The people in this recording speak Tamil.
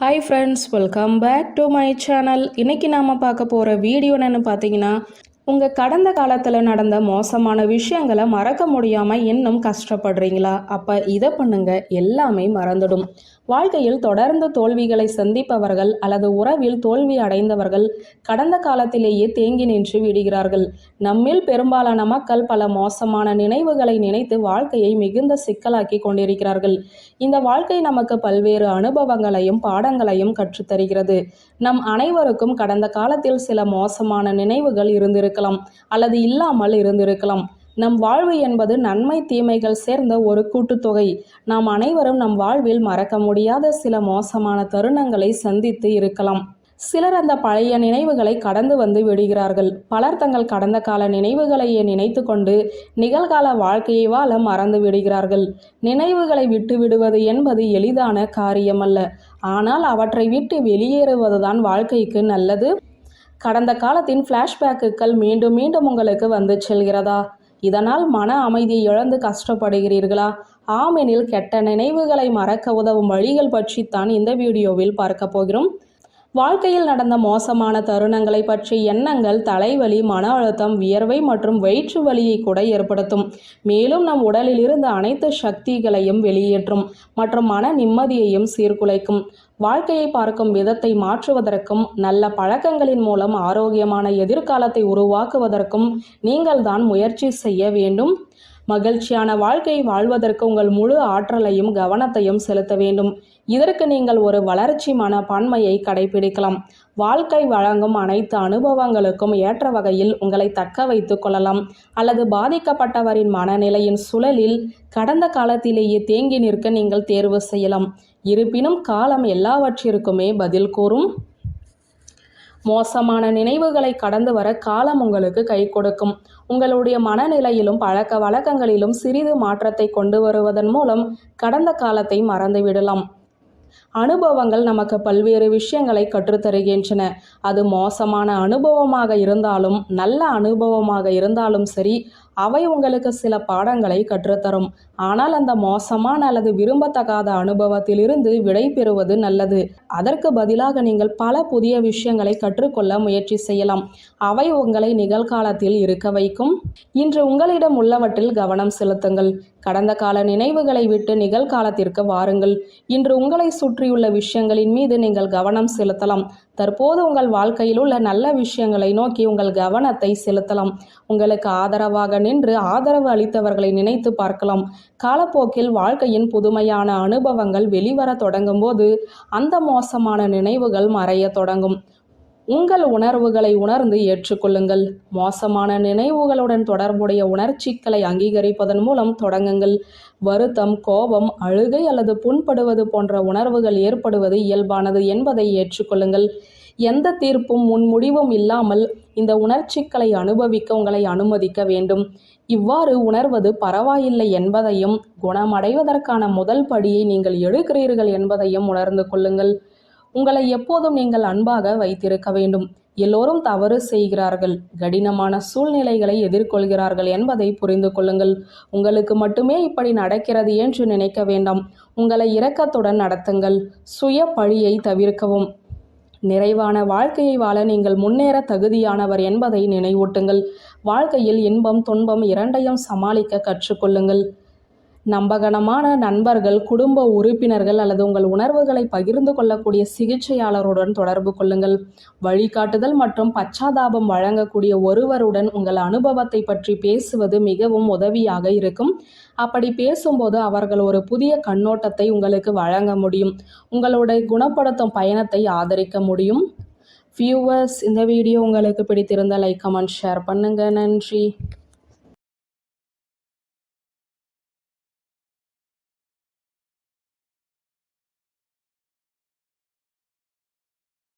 Hi friends welcome back to my channel இன்றைக்கி நாம் பார்க்க போகிற வீடியோ என்னென்னு பார்த்தீங்கன்னா உங்கள் கடந்த காலத்தில் நடந்த மோசமான விஷயங்களை மறக்க முடியாமல் இன்னும் கஷ்டப்படுறீங்களா? அப்போ இதை பண்ணுங்கள் எல்லாமே மறந்துடும். வாழ்க்கையில் தொடர்ந்து தோல்விகளை சந்திப்பவர்கள் அல்லது உறவில் தோல்வி அடைந்தவர்கள் கடந்த காலத்திலேயே தேங்கி நின்று விடுகிறார்கள். நம்மில் பெரும்பாலான மக்கள் பல மோசமான நினைவுகளை நினைத்து வாழ்க்கையை மிகுந்த சிக்கலாக்கி கொண்டிருக்கிறார்கள். இந்த வாழ்க்கை நமக்கு பல்வேறு அனுபவங்களையும் பாடங்களையும் கற்றுத்தருகிறது. நம் அனைவருக்கும் கடந்த காலத்தில் சில மோசமான நினைவுகள் இருந்திருக்கலாம் அல்லது இல்லாமல் இருந்திருக்கலாம். நம் வாழ்வு என்பது நன்மை தீமைகள் சேர்ந்த ஒரு கூட்டுத்தொகை. நாம் அனைவரும் நம் வாழ்வில் மறக்க முடியாத சில மோசமான தருணங்களை சந்தித்து இருக்கலாம். சிலர் அந்த பழைய நினைவுகளை கடந்து வந்து விடுகிறார்கள். பலர் தங்கள் கடந்த கால நினைவுகளையே நினைத்து கொண்டு நிகழ்கால வாழ்க்கையை வாழ மறந்து விடுகிறார்கள். நினைவுகளை விட்டு விடுவது என்பது எளிதான காரியமல்ல. ஆனால் அவற்றை விட்டு வெளியேறுவதுதான் வாழ்க்கைக்கு நல்லது. கடந்த காலத்தின் ஃப்ளாஷ்பேக்குகள் மீண்டும் மீண்டும் உங்களுக்கு வந்து செல்கிறதா? இதனால் மன அமைதியை இழந்து கஷ்டப்படுகிறீர்களா? ஆமெனில் கெட்ட நினைவுகளை மறக்க உதவும் வழிகள் பற்றித்தான் இந்த வீடியோவில் பார்க்க போகிறோம். வாழ்க்கையில் நடந்த மோசமான தருணங்களை பற்றி எண்ணங்கள் தலைவலி மன அழுத்தம் வியர்வை மற்றும் வயிற்று வலியை கூட ஏற்படுத்தும். மேலும் நம் உடலில் இருந்து அனைத்து சக்திகளையும் வெளியேற்றும் மற்றும் மன நிம்மதியையும் சீர்குலைக்கும். வாழ்க்கையை பார்க்கும் விதத்தை மாற்றுவதற்கும் நல்ல பழக்கங்களின் மூலம் ஆரோக்கியமான எதிர்காலத்தை உருவாக்குவதற்கும் நீங்கள் தான் முயற்சி செய்ய வேண்டும். மகிழ்ச்சியான வாழ்க்கை வாழ்வதற்கு உங்கள் முழு ஆற்றலையும் கவனத்தையும் செலுத்த வேண்டும். இதற்கு நீங்கள் ஒரு வளர்ச்சி மனப்பான்மையை கடைபிடிக்கலாம். வாழ்க்கை வழங்கும் அனைத்து அனுபவங்களுக்கும் ஏற்ற வகையில் உங்களை தக்க வைத்து கொள்ளலாம். அல்லது பாதிக்கப்பட்டவரின் மனநிலையின் சுழலில் கடந்த காலத்திலேயே தேங்கி நிற்க நீங்கள் தேர்வு செய்யலாம். இருப்பினும் காலம் எல்லாவற்றிற்குமே பதில் கூறும். மோசமான நினைவுகளை கடந்து வர காலம் உங்களுக்கு கை கொடுக்கும். உங்களுடைய மனநிலையிலும் பழக்க வழக்கங்களிலும் சிறிது மாற்றத்தை கொண்டு வருவதன் மூலம் கடந்த காலத்தை மறந்துவிடலாம் அனுபவங்கள் நமக்கு பல்வேறு விஷயங்களை கற்றுத்தருகின்றன. அது மோசமான அனுபவமாக இருந்தாலும் நல்ல அனுபவமாக இருந்தாலும் சரி அவை உங்களுக்கு சில பாடங்களை கற்றுத்தரும். ஆனால் அந்த மோசமான அல்லது விரும்பத்தகாத அனுபவத்திலிருந்து விடை பெறுவது நல்லது. அதற்கு பதிலாக நீங்கள் பல புதிய விஷயங்களை கற்றுக்கொள்ள முயற்சி செய்யலாம். அவை உங்களை நிகழ்காலத்தில் இருக்க வைக்கும். இன்று உங்களிடம் உள்ளவற்றில் கவனம் செலுத்துங்கள். கடந்த கால நினைவுகளை விட்டு நிகழ்காலத்திற்கு வாருங்கள். இன்று உங்களை சுற்றியுள்ள விஷயங்களின் மீது நீங்கள் கவனம் செலுத்தலாம். தற்போது உங்கள் வாழ்க்கையில் உள்ள நல்ல விஷயங்களை நோக்கி உங்கள் கவனத்தை செலுத்தலாம். உங்களுக்கு ஆதரவாக நின்று ஆதரவு அளித்தவர்களை நினைத்து பார்க்கலாம். காலப்போக்கில் வாழ்க்கையின் புதுமையான அனுபவங்கள் வெளிவர தொடங்கும் போது அந்த மோசமான நினைவுகள் மறைய தொடங்கும். உங்கள் உணர்வுகளை உணர்ந்து ஏற்றுக்கொள்ளுங்கள். மோசமான நினைவுகளுடன் தொடர்புடைய உணர்ச்சிகளை அங்கீகரிப்பதன் மூலம் தொடங்குங்கள். வருத்தம் கோபம் அழுகை அல்லது புண்படுவது போன்ற உணர்வுகள் ஏற்படுவது இயல்பானது என்பதை ஏற்றுக்கொள்ளுங்கள். எந்த தீர்ப்பும் முன்முடிவும் இல்லாமல் இந்த உணர்ச்சிகளை அனுபவிக்க உங்களை அனுமதிக்க வேண்டும். இவ்வாறு உணர்வது பரவாயில்லை என்பதையும் குணமடைவதற்கான முதல் படியை நீங்கள் எடுக்கிறீர்கள் என்பதையும் உணர்ந்து கொள்ளுங்கள். உங்களை எப்போதும் நீங்கள் அன்பாக வைத்திருக்க வேண்டும். எல்லோரும் தவறு செய்கிறார்கள். கடினமான சூழ்நிலைகளை எதிர்கொள்கிறார்கள் என்பதை புரிந்து கொள்ளுங்கள். உங்களுக்கு மட்டுமே இப்படி நடக்கிறது என்று நினைக்க வேண்டாம். உங்களை இரக்கத்துடன் நடத்துங்கள். சுய பழியை தவிர்க்கவும். நிறைவான வாழ்க்கையை வாழ நீங்கள் முன்னேற தகுதியானவர் என்பதை நினைவூட்டுங்கள். வாழ்க்கையில் இன்பம் துன்பம் இரண்டையும் சமாளிக்க கற்றுக்கொள்ளுங்கள். நம்பகனமான நண்பர்கள் குடும்ப உறுப்பினர்கள் அல்லது உங்கள் உணர்வுகளை பகிர்ந்து கொள்ளக்கூடிய சிகிச்சையாளருடன் தொடர்பு கொள்ளுங்கள். வழிகாட்டுதல் மற்றும் பச்சாதாபம் வழங்கக்கூடிய ஒருவருடன் உங்கள் அனுபவத்தை பற்றி பேசுவது மிகவும் உதவியாக இருக்கும். அப்படி பேசும்போது அவர்கள் ஒரு புதிய கண்ணோட்டத்தை உங்களுக்கு வழங்க முடியும். உங்களுடைய குணப்படுத்தும் பயணத்தை ஆதரிக்க முடியும். வியூவர்ஸ் இந்த வீடியோ உங்களுக்கு பிடித்திருந்தால் லைக் கமெண்ட் ஷேர் பண்ணுங்கள் நன்றி.